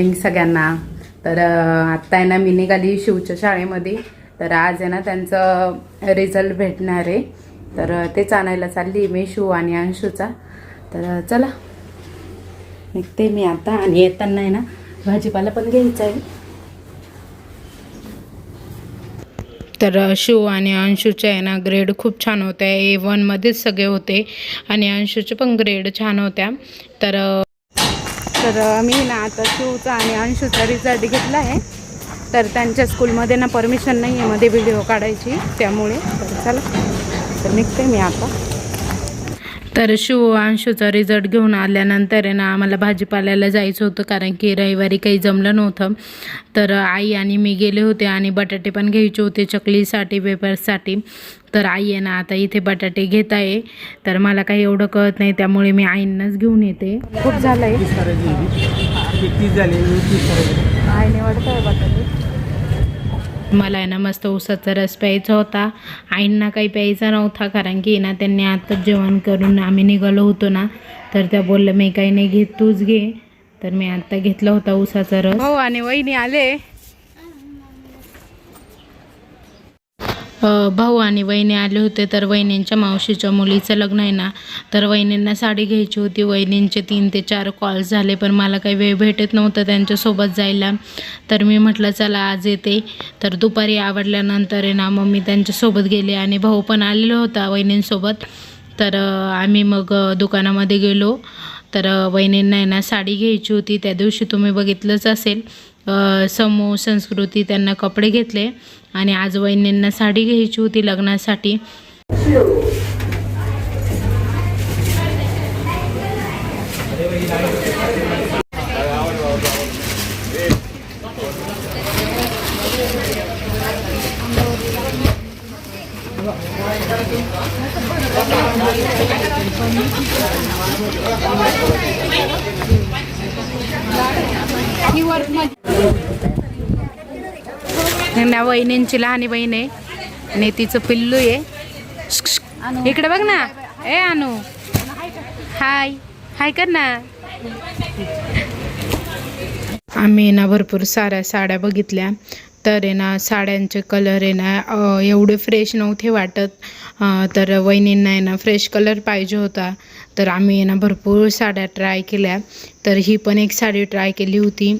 Morning सगळ्यांना. तर आत्ता आहे ना मी निघाली शिवच्या शाळेमध्ये. तर आज आहे ना त्यांचं रिझल्ट भेटणार आहे. तर तेच आणायला चालली मी शिव आणि अंशूचा. तर चला. निघते मी आता आणि येताना आहे ना भाजीपाला पण घ्यायचा आहे. तर शिव आणि अंशूचे आहे ना ग्रेड खूप छान होते. ए वनमध्येच सगळे होते आणि अंशूचे पण ग्रेड छान होत्या. तर तर मी ना आता शिवचा आणि अंशूचा रिझल्ट घेतला आहे. तर त्यांच्या स्कूलमध्ये ना परमिशन नाही आहे मध्ये व्हिडिओ काढायची त्यामुळे तर चला. तर निघते मी आता. तर शिव अंशूचा रिझल्ट घेऊन आल्यानंतर आहे ना आम्हाला भाजीपाल्याला जायचं होतं कारण की रविवारी काही जमलं नव्हतं. तर आई आणि मी गेले होते आणि बटाटे पण घ्यायचे होते चकलीसाठी वेपर्ससाठी तर आई आहे ना आता इथे बटाटे घेत आहे. तर मला काही एवढं कळत नाही त्यामुळे मी आईंनाच घेऊन येते. खूप झालं? आहे आईने वाटतं बटाटे. मला आहे ना मस्त उसाचा रस प्यायचा होता. आईंना काही प्यायचा नव्हता कारण की ना त्यांनी आताच जेवण करून आम्ही निघालो होतो ना. तर त्या बोलल्या मी काही नाही घेत तूच घे. तर मी आता घेतला होता उसाचा रस. हो आणि वहिनी आले. भाऊ आणि वहिनी आले होते तर वहिनींच्या मावशीच्या मुलीचं लग्न आहे ना तर वहिनींना साडी घ्यायची होती. वहिनींचे तीन ते चार कॉल्स झाले पण मला काही वेळ भेटत नव्हतं त्यांच्यासोबत जायला. तर मी म्हटलं चला आज येते. तर दुपारी आवडल्यानंतर आहे ना मग मी त्यांच्यासोबत गेले आणि भाऊ पण आलेला होता वहिनींसोबत. तर आम्ही मग दुकानामध्ये गेलो. तर वहिनींना आहे ना साडी घ्यायची होती. त्या दिवशी तुम्ही बघितलंच असेल. समूह संस्कृती त्यांना कपडे घेतले. आणि आज वहिनींना साडी घ्यायची होती लग्नासाठी. ना वहिनींची लहानी बहीण आहे. आणि तिचं पिल्लू आहे. इकडे बघ ना. ए अनु. हाय. हाय कर ना. आम्ही ना भरपूर साऱ्या साड्या बघितल्या. तर आहे ना साड्यांचे कलर आहे ना एवढे फ्रेश नव्हते वाटत. तर वहिनींना आहे ना फ्रेश कलर पाहिजे होता. तर आम्ही आहे ना भरपूर साड्या ट्राय केल्या. तर ही पण एक साडी ट्राय केली होती.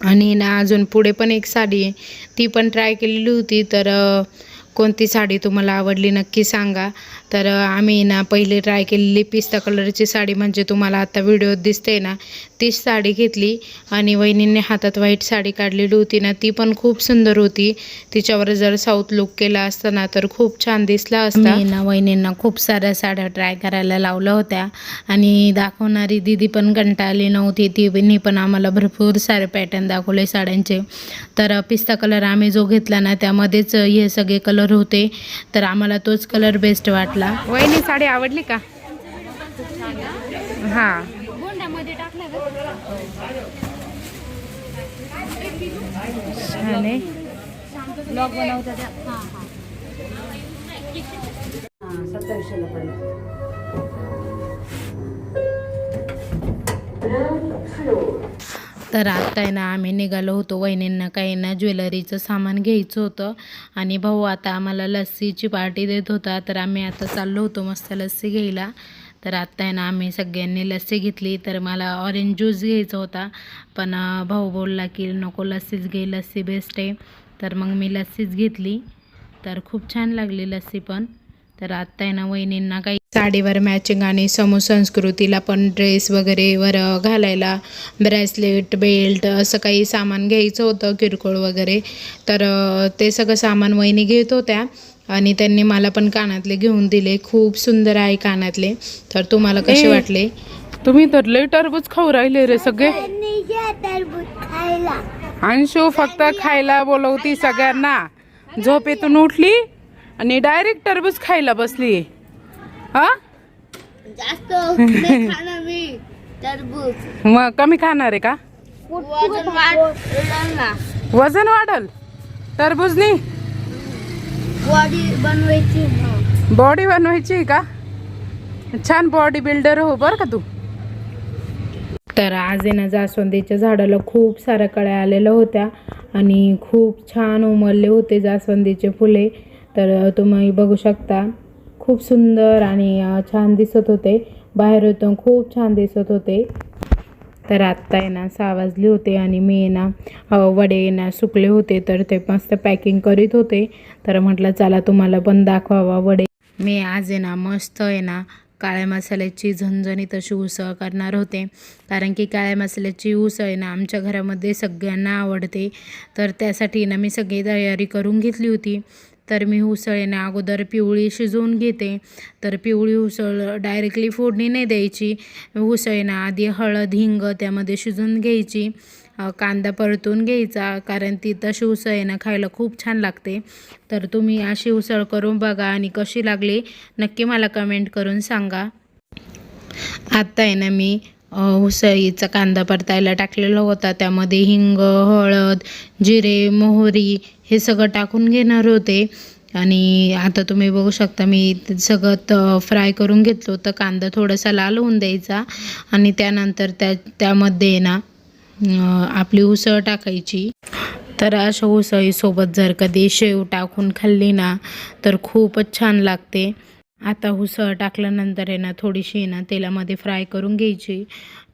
आणि ना अजून पुढे पण एक साडी आहे. ती पण ट्राय केलेली होती तर कोणती साडी तुम्हाला आवडली नक्की सांगा. तर आम्ही ना पहिले ट्राय केलेली पिस्ता कलरची साडी म्हणजे तुम्हाला आता व्हिडिओत दिसते ना तीच साडी घेतली आणि वहिनींनी हातात व्हाईट साडी काढलेली होती ना ती पण खूप सुंदर होती. तिच्यावर जर साऊथ लुक केला असता ना तर खूप छान दिसला असता. ना वहिनींना खूप साऱ्या साड्या ट्राय करायला लावल्या होत्या आणि दाखवणारी दिदी पण कंटाळली नव्हती. तिने पण आम्हाला भरपूर सारे पॅटर्न दाखवले साड्यांचे. तर पिस्ता कलर आम्ही जो घेतला ना त्यामध्येच हे सगळे कलर होते तर आम्हाला तोच कलर बेस्ट वाटला. वहिनी साडी आवडली का? हां. छान आहे. तर आता आहे ना आम्ही निघालो होतो वहिनींना काही ना ज्वेलरीचं सामान घ्यायचं होतं. आणि भाऊ आता आम्हाला लस्सीची पार्टी देत होता तर आम्ही आता चाललो होतो मस्त लस्सी घ्यायला. तर आत्ता आहे ना आम्ही सगळ्यांनी लस्सी घेतली तर मला ऑरेंज ज्यूस घ्यायचा होता. पण भाऊ बोलला की नको लस्सीच घे लस्सी बेस्ट आहे. तर मग मी लस्सीच घेतली. तर खूप छान लागली लस्सी पण. तर आत्ता आहे ना वहिनींना काही साडीवर मॅचिंग आणि समूह संस्कृतीला पण ड्रेस वगैरे वर घालायला ब्रेसलेट बेल्ट असं काही सामान घ्यायचं होतं किरकोळ वगैरे. तर ते सगळं सामान वहिनी घेत होत्या आणि त्यांनी मला पण कानातले घेऊन दिले. खूप सुंदर आहे कानातले. तर तुम्हाला कसे वाटले? तुम्ही तर लय टरबूज खाऊ राहिले रे सगळे. अंशू फक्त खायला बोलवती सगळ्यांना. झोपेतून उठली? आणि डायरेक्ट टरबूज खायला बसली हा? जास्त नाही खाणार मी टरबूज. मग कमी खाणार आहे का? वजन वाढलं ना. वजन वाढल? टरबूजनी? बॉडी बनवायची ना. बॉडी बनवायची आहे का? छान बॉडी बिल्डर हो बरं का तू. तर आज आहे ना जास्वंदीच्या झाडाला खूप साऱ्या कळ्या आलेल्या होत्या आणि खूप छान उमलले होते जास्वंदीचे फुले. तर तुम्ही बघू शकता खूप सुंदर आणि छान दिसत होते. बाहेर होतं खूप छान दिसत होते. तर आत्ता आहे ना सहा वाजले होते आणि मी आहे ना वडे ना सुकले होते. तर ते मस्त पॅकिंग करीत होते. तर म्हटलं चला तुम्हाला पण दाखवावा वडे. मी आज आहे ना मस्त आहे ना काळ्या मसाल्याची झणझणीत अशी उसळ करणार होते. कारण की काळ्या मसाल्याची उसळ आहे ना आमच्या घरामध्ये सगळ्यांना आवडते. तर त्यासाठी ना मी सगळी तयारी करून घेतली होती. तर मी उसळीने अगोदर पिवळी शिजवून घेते. तर पिवळी उसळ डायरेक्टली फोडणी नाही द्यायची. उसळ आधी हळद हिंग त्यामध्ये शिजवून घ्यायची. कांदा परतून घ्यायचा कारण ती तशी उसळ ना खायला खूप छान लागते. तर तुम्ही अशी उसळ करून बघा आणि कशी लागली नक्की मला कमेंट करून सांगा. आत्ता आहे ना मी उसळीचा कांदा परतायला टाकलेला होता. त्यामध्ये हिंग हळद जिरे मोहरी हे सगळं टाकून घेणार होते. आणि आता तुम्ही बघू शकता मी सगळं फ्राय करून घेतलं होतं. कांदा थोडासा लाल होऊन द्यायचा. आणि त्यानंतर त्या त्यामध्ये ना आपली उसळ टाकायची. तर अशा उसळीसोबत जर कधी शेव टाकून खाल्ली ना तर खूपच छान लागते. आता उसळ टाकल्यानंतर आहे ना थोडीशी आहे ना तेलामध्ये फ्राय करून घ्यायची.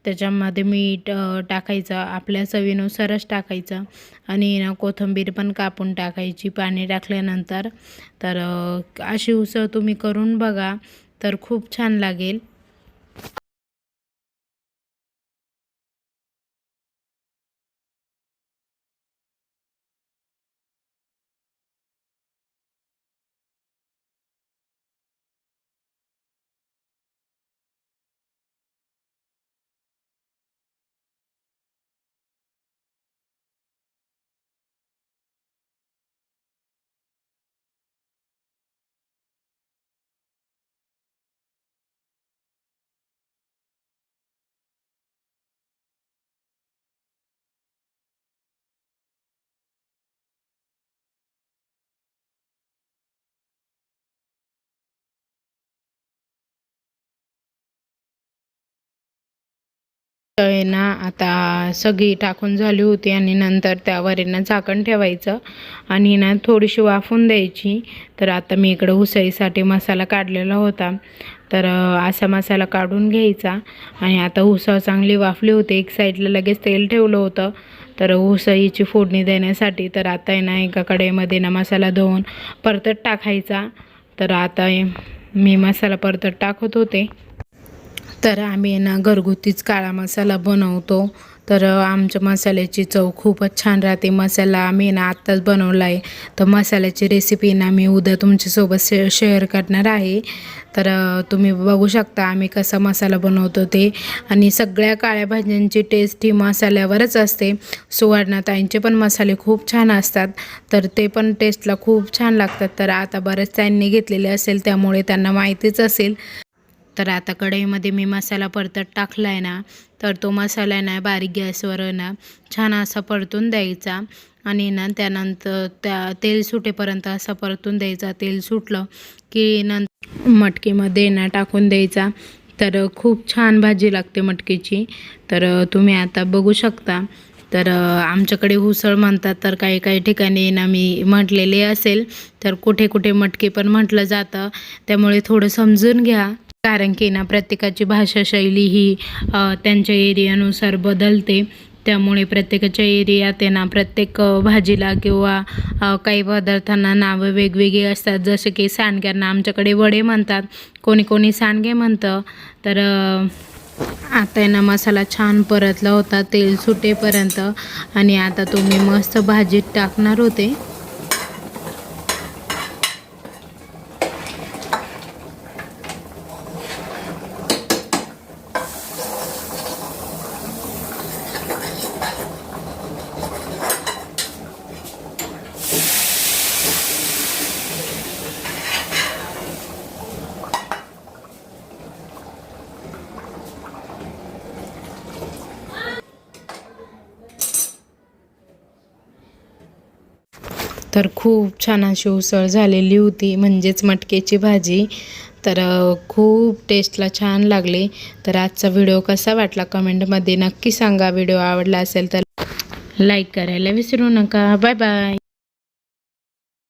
त्याच्यामध्ये मीठ टाकायचं आपल्या चवीनुसारच टाकायचं. आणि ना कोथिंबीर पण कापून टाकायची पाणी टाकल्यानंतर. तर अशी उसळ तुम्ही करून बघा तर खूप छान लागेल. आहे ना आता सगळी टाकून झाली होती आणि नंतर त्यावर ना झाकण ठेवायचं आणि ना थोडीशी वाफून द्यायची. तर आता मी इकडं उसळीसाठी मसाला काढलेला होता. तर असा मसाला काढून घ्यायचा. आणि आता उसळ चांगली वाफली होती. एक साईडला लगेच तेल ठेवलं होतं. तर उसळीची फोडणी देण्यासाठी तर आता आहे ना एका कढईमध्ये ना मसाला धुवून परतत टाकायचा. तर आता मी मसाला परतत टाकत होते. तर आम्ही आहे ना घरगुतीच काळा मसाला बनवतो. तर आमच्या मसाल्याची चव खूपच छान राहते. मसाला आम्ही ना आत्ताच बनवला आहे तर मसाल्याची रेसिपी ना मी उद्या तुमच्यासोबत शे शेअर करणार आहे. तर तुम्ही बघू शकता आम्ही कसा मसाला बनवतो ते. आणि सगळ्या काळ्या भाज्यांची टेस्ट ही मसाल्यावरच असते. सुवर्णाताईंचे पण मसाले खूप छान असतात. तर ते पण टेस्टला खूप छान लागतात. तर आता बऱ्याच त्यांनी घेतलेले असेल त्यामुळे त्यांना माहितीच असेल. तर आता कढईमध्ये मी मसाला परतत टाकला आहे ना तर तो मसाला ना बारीक गॅसवर ना छान असा परतून द्यायचा. आणि ना त्यानंतर त्या तेल सुटेपर्यंत असा परतून द्यायचा. तेल सुटलं की नंतर मटकीमध्ये ना टाकून द्यायचा. तर खूप छान भाजी लागते मटकीची. तर तुम्ही आता बघू शकता. तर आमच्याकडे उसळ म्हणतात तर काही काही ठिकाणी ना मी म्हटलेले असेल तर कुठे कुठे मटके पण म्हटलं जातं. त्यामुळे थोडं समजून घ्या. कारण की ना प्रत्येकाची भाषाशैली ही त्यांच्या एरियानुसार बदलते. त्यामुळे प्रत्येकाच्या एरियात आहे ना प्रत्येक भाजीला किंवा काही पदार्थांना नावं वेगवेगळी असतात. जसे की सांडग्यांना आमच्याकडे वडे म्हणतात. कोणी कोणी सांडगे म्हणतं. तर आता आहे ना मसाला छान परतला होता. तेल सुटेपर्यंत. आणि आता तुम्ही मस्त भाजीत टाकणार होते. तर खूप छान अशी उसळ झालेली होती म्हणजेच मटकेची भाजी. तर खूप टेस्टला छान लागली. तर आजचा व्हिडिओ कसा वाटला कमेंटमध्ये नक्की सांगा. व्हिडिओ आवडला असेल तर लाईक करायला विसरू नका. Bye bye